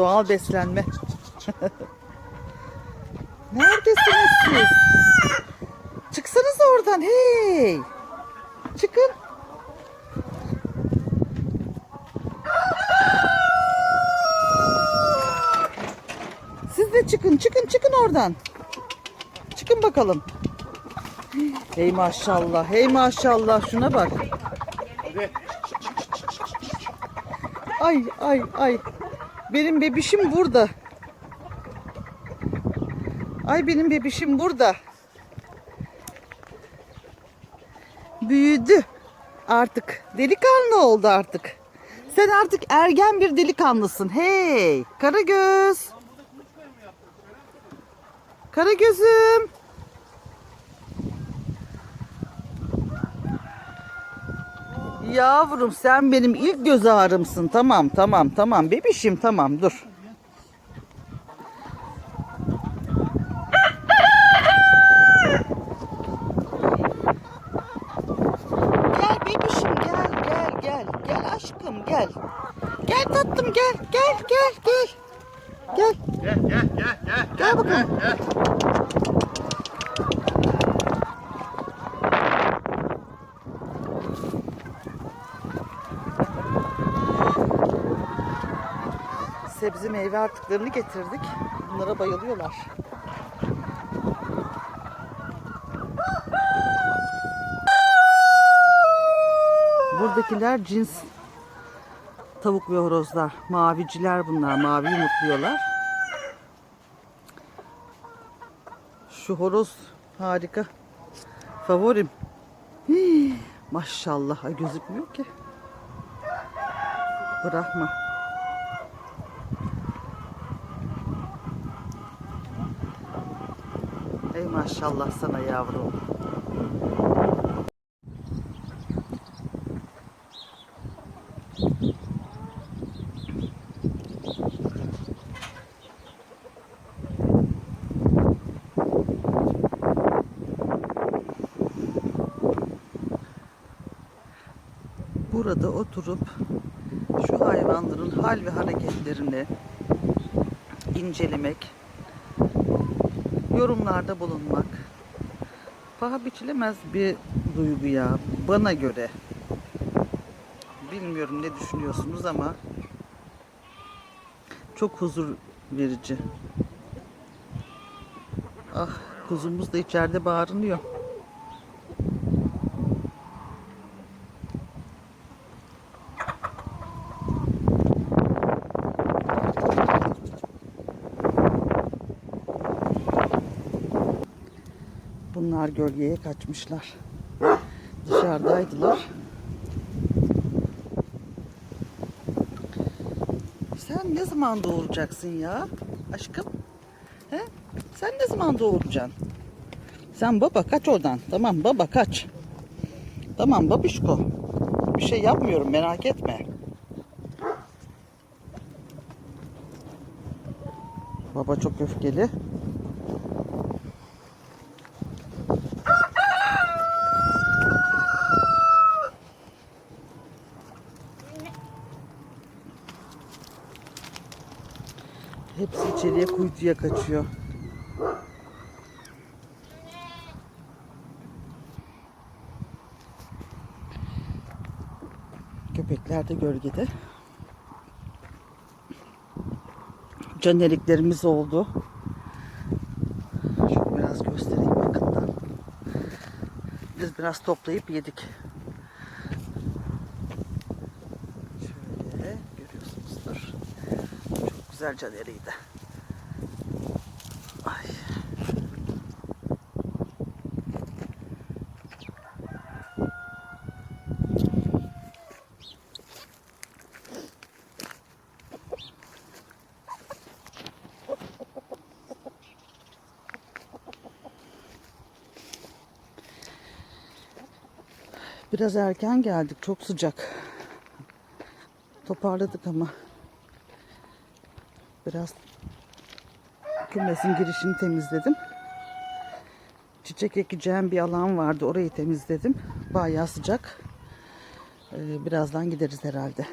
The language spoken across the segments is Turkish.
Doğal beslenme. Neredesiniz siz? Çıksanız oradan hey. Çıkın. Siz de çıkın, çıkın, çıkın oradan. Çıkın bakalım. Hey maşallah, hey maşallah. Şuna bak. Ay, ay, ay. Benim bebişim burada. Ay benim bebişim burada. Büyüdü artık. Delikanlı oldu artık. Sen artık ergen bir delikanlısın. Hey, Karagöz. Karagöz'üm. Yavrum sen benim ilk göz ağrımsın. Tamam tamam tamam bebişim tamam dur. Gel bebişim gel gel gel. Gel aşkım gel. Gel tatlım gel gel gel gel. Gel. Gel gel gel gel. Gel bakalım. Gel, gel. Sebze meyve artıklarını getirdik. Bunlara bayılıyorlar. Buradakiler cins tavuk ve horozlar. Maviciler bunlar. Mavi yumurtluyorlar. Şu horoz harika. Favorim. Hii, maşallah gözükmüyor ki. Bırakma. Ey maşallah sana yavrum. Burada oturup şu hayvanların hal ve hareketlerini incelemek, yorumlarda bulunmak paha biçilemez bir duygu ya bana göre. Bilmiyorum ne düşünüyorsunuz ama çok huzur verici. Ah kuzumuz da içeride bağırınıyor. Bunlar gölgeye kaçmışlar. Dışarıdaydılar. Sen ne zaman doğuracaksın ya? Aşkım? He? Sen ne zaman doğuracaksın? Sen baba kaç oradan. Tamam baba kaç. Tamam babişko. Bir şey yapmıyorum merak etme. Baba çok öfkeli. Hepsi içeriye kuytuya kaçıyor. Köpekler de gölgede. Caneriklerimiz oldu. Şöyle biraz göstereyim yakından. Biz biraz toplayıp yedik. Şöyle görüyorsunuzdur. Çok güzel caneriydi. Ay. Biraz erken geldik. Çok sıcak. Toparladık ama. Biraz kümesin girişini temizledim. Çiçek ekeceğim bir alan vardı. Orayı temizledim. Bayağı sıcak. Ee, birazdan gideriz herhalde.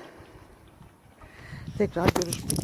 Tekrar görüşmek